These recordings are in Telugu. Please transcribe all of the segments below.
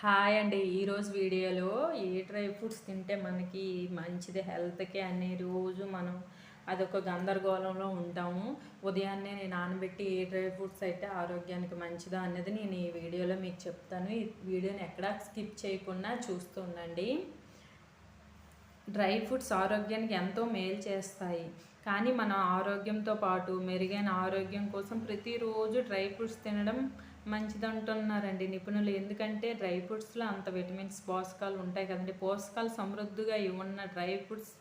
హాయ్ అండి. ఈరోజు వీడియోలో ఏ డ్రై ఫ్రూట్స్ తింటే మనకి మంచిది హెల్త్కి అనే రోజు మనం అదొక గందరగోళంలో ఉంటాము. ఉదయాన్నే నేను నానబెట్టి ఏ డ్రై ఫ్రూట్స్ అయితే ఆరోగ్యానికి మంచిదా అనేది నేను ఈ వీడియోలో మీకు చెప్తాను. ఈ వీడియోని ఎక్కడా స్కిప్ చేయకుండా చూస్తూ ఉండండి డ్రై ఫ్రూట్స్ ఆరోగ్యానికి ఎంతో మేలు చేస్తాయి. కానీ మన ఆరోగ్యంతో పాటు మెరుగైన ఆరోగ్యం కోసం ప్రతిరోజు డ్రై ఫ్రూట్స్ తినడం మంచిది అంటున్నారండి నిపుణులు. ఎందుకంటే డ్రై ఫ్రూట్స్లో అంత విటమిన్స్ పోషకాలు ఉంటాయి కదండి. పోషకాలు సమృద్ధిగా ఉన్న డ్రై ఫ్రూట్స్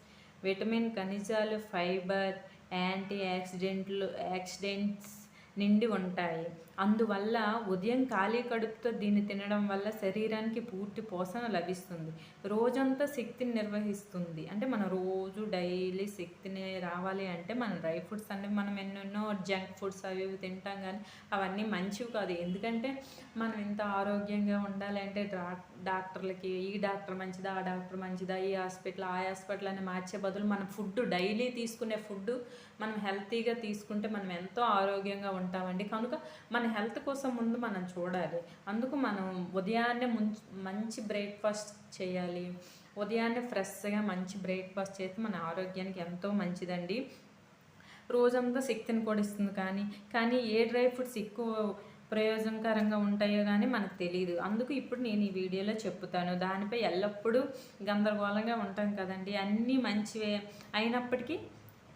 విటమిన్ ఖనిజాలు ఫైబర్ యాంటీ యాక్సిడెంట్లు యాక్సిడెంట్స్ నిండి ఉంటాయి. అందువల్ల ఉదయం ఖాళీ కడుపుతో దీన్ని తినడం వల్ల శరీరానికి పూర్తి పోషణ లభిస్తుంది. రోజంతా శక్తిని నిర్వహిస్తుంది. అంటే మన రోజు డైలీ శక్తిని రావాలి అంటే మన డ్రై ఫ్రూట్స్ అంటే మనం ఎన్నెన్నో జంక్ ఫుడ్స్ అవి ఇవి తింటాం కానీ అవన్నీ మంచివి కాదు. ఎందుకంటే మనం ఇంత ఆరోగ్యంగా ఉండాలి అంటే డాక్టర్లకి ఈ డాక్టర్ మంచిదా ఆ డాక్టర్ మంచిదా ఈ హాస్పిటల్ ఆ హాస్పిటల్ అని మార్చే బదులు మన ఫుడ్ డైలీ తీసుకునే ఫుడ్ మనం హెల్తీగా తీసుకుంటే మనం ఎంతో ఆరోగ్యంగా ఉంటామండి. కనుక మన హెల్త్ కోసం ముందు మనం చూడాలి. అందుకు మనం ఉదయాన్నే మంచి బ్రేక్ఫాస్ట్ చేయాలి. ఉదయాన్నే ఫ్రెష్గా మంచి బ్రేక్ఫాస్ట్ చేస్తే మన ఆరోగ్యానికి ఎంతో మంచిదండి. రోజంతా శక్తిని కూడా ఇస్తుంది కానీ కానీ ఏ డ్రై ఫ్రూట్స్ ఎక్కువ ప్రయోజనకరంగా ఉంటాయో కానీ మనకు తెలియదు అందుకు ఇప్పుడు నేను ఈ వీడియోలో చెప్తాను. దానిపై ఎల్లప్పుడూ గందరగోళంగా ఉంటాం కదండి. అన్నీ మంచివే అయినప్పటికీ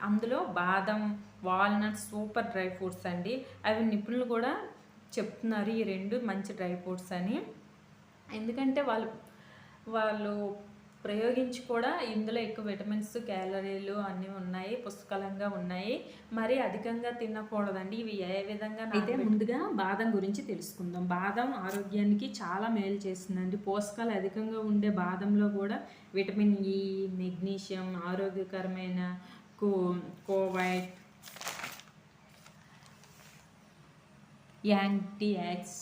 అందులో బాదం వాల్నట్స్ సూపర్ డ్రై ఫ్రూట్స్ అండి. అవి నిపుణులు కూడా చెప్తున్నారు ఈ రెండు మంచి డ్రై ఫ్రూట్స్ అని. ఎందుకంటే వాళ్ళు వాళ్ళు ప్రయోగించి కూడా ఇందులో ఎక్కువ విటమిన్స్ క్యాలరీలు అన్నీ ఉన్నాయి పుష్కలంగా ఉన్నాయి. మరి అధికంగా తినకూడదండి. ఇవి ఏ విధంగా అయితే ముందుగా బాదం గురించి తెలుసుకుందాం. బాదం ఆరోగ్యానికి చాలా మేలు చేస్తుందండి. పోషకాలు అధికంగా ఉండే బాదంలో కూడా విటమిన్ ఈ మెగ్నీషియం ఆరోగ్యకరమైన కోవైట్ యాంటీ యాక్స్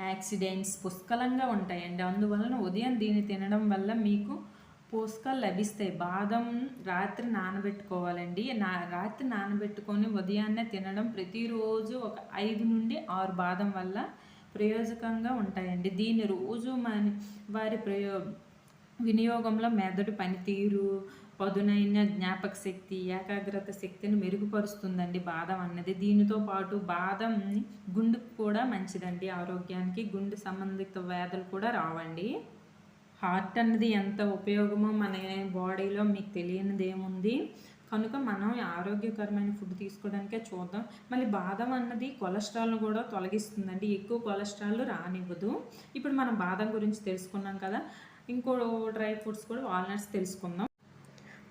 యాక్సిడెంట్స్ పుష్కలంగా ఉంటాయండి. అందువలన ఉదయం దీన్ని తినడం వల్ల మీకు పోషకాలు లభిస్తాయి. బాదం రాత్రి నానబెట్టుకోవాలండి. నా రాత్రి నానబెట్టుకొని ఉదయాన్నే తినడం ప్రతిరోజు ఒక ఐదు నుండి ఆరు బాదం వల్ల ప్రయోజకంగా ఉంటాయండి. దీన్ని రోజు మన వారి ప్రయో వినియోగంలో మెదడు పనితీరు పదునైన జ్ఞాపక శక్తి ఏకాగ్రత శక్తిని మెరుగుపరుస్తుందండి బాదం అన్నది. దీనితో పాటు బాదం గుండెకు కూడా మంచిదండి. ఆరోగ్యానికి గుండె సంబంధిత వ్యాధులు కూడా రావండి. హార్ట్ అన్నది ఎంత ఉపయోగమో మన బాడీలో మీకు తెలియనిది ఏముంది కనుక మనం ఆరోగ్యకరమైన ఫుడ్ తీసుకోవడానికే చూద్దాం. మళ్ళీ బాదం అన్నది కొలెస్ట్రాల్ను కూడా తొలగిస్తుందండి. ఎక్కువ కొలెస్ట్రాల్ రానివ్వదు. ఇప్పుడు మనం బాదం గురించి తెలుసుకున్నాం కదా. ఇంకో డ్రై ఫ్రూట్స్ కూడా వాల్నట్స్ తెలుసుకుందాం.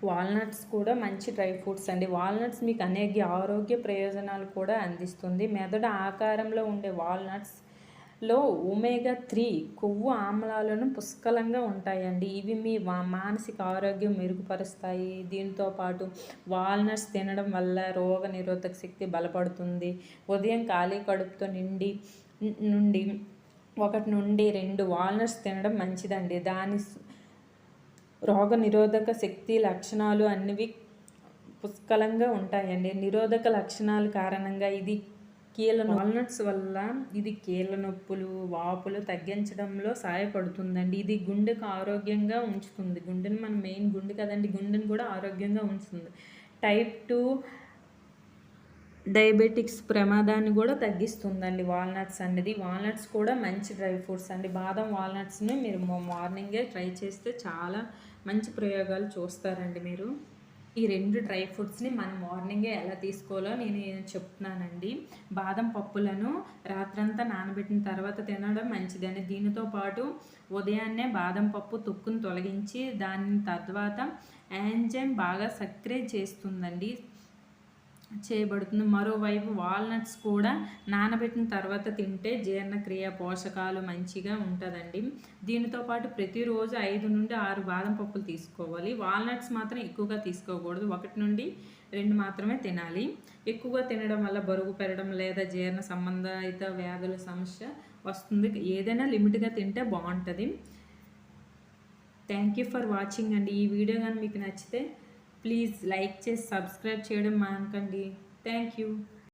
వాల్నట్స్ కూడా మంచి డ్రై ఫ్రూట్స్ అండి. వాల్నట్స్ మీకు అనేక ఆరోగ్య ప్రయోజనాలు కూడా అందిస్తుంది. మెదడు ఆకారంలో ఉండే వాల్నట్స్లో ఒమేగా త్రీ కొవ్వు ఆమ్లాలను పుష్కలంగా ఉంటాయండి. ఇవి మీ మానసిక ఆరోగ్యం మెరుగుపరుస్తాయి. దీంతో పాటు వాల్నట్స్ తినడం వల్ల రోగ నిరోధక శక్తి బలపడుతుంది. ఉదయం ఖాళీ కడుపుతో నిండి నుండి ఒకటి నుండి రెండు వాల్నట్స్ తినడం మంచిదండి. దాని రోగ నిరోధక శక్తి లక్షణాలు అన్నివి పుష్కలంగా ఉంటాయండి. నిరోధక లక్షణాల కారణంగా ఇది కీళ్ళ వాల్నట్స్ వల్ల ఇది కీళ్ళ నొప్పులు వాపులు తగ్గించడంలో సహాయపడుతుందండి. ఇది గుండెకు ఆరోగ్యంగా ఉంచుతుంది. గుండెని మన మెయిన్ గుండె కదండి. గుండెని కూడా ఆరోగ్యంగా ఉంచుతుంది. టైప్ టూ డయాబెటిక్స్ ప్రమాదాన్ని కూడా తగ్గిస్తుందండి. వాల్నట్స్ అనేది వాల్నట్స్ కూడా మంచి డ్రై ఫ్రూట్స్ అండి. బాదం వాల్నట్స్ని మీరు మార్నింగే ట్రై చేస్తే చాలా మంచి ప్రయోగాలు చూస్తారండి మీరు. ఈ రెండు డ్రై ఫ్రూట్స్ని మనం మార్నింగే ఎలా తీసుకోవాలో నేను చెప్తున్నానండి. బాదం పప్పులను రాత్రంతా నానబెట్టిన తర్వాత తినడం మంచిదని దీనితో పాటు ఉదయాన్నే బాదం పప్పు తొక్కును తొలగించి దాని తర్వాత యాంజైమ్ బాగా సక్రియ చేస్తుందండి. చేయబడుతుంది. మరోవైపు వాల్నట్స్ కూడా నానబెట్టిన తర్వాత తింటే జీర్ణక్రియ పోషకాలు మంచిగా ఉంటుందండి. దీనితో పాటు ప్రతిరోజు ఐదు నుండి ఆరు బాదం పప్పులు తీసుకోవాలి. వాల్నట్స్ మాత్రం ఎక్కువగా తీసుకోకూడదు. ఒకటి నుండి రెండు మాత్రమే తినాలి. ఎక్కువగా తినడం వల్ల బరువు పెరగడం లేదా జీర్ణ సంబంధిత వ్యాధుల సమస్య వస్తుంది. ఏదైనా లిమిట్గా తింటే బాగుంటుంది. థ్యాంక్ యూ ఫర్ వాచింగ్ అండి. ఈ వీడియో కానీ మీకు నచ్చితే ప్లీజ్ లైక్ చేసి సబ్స్క్రైబ్ చేయడం మానకండి. Thank you.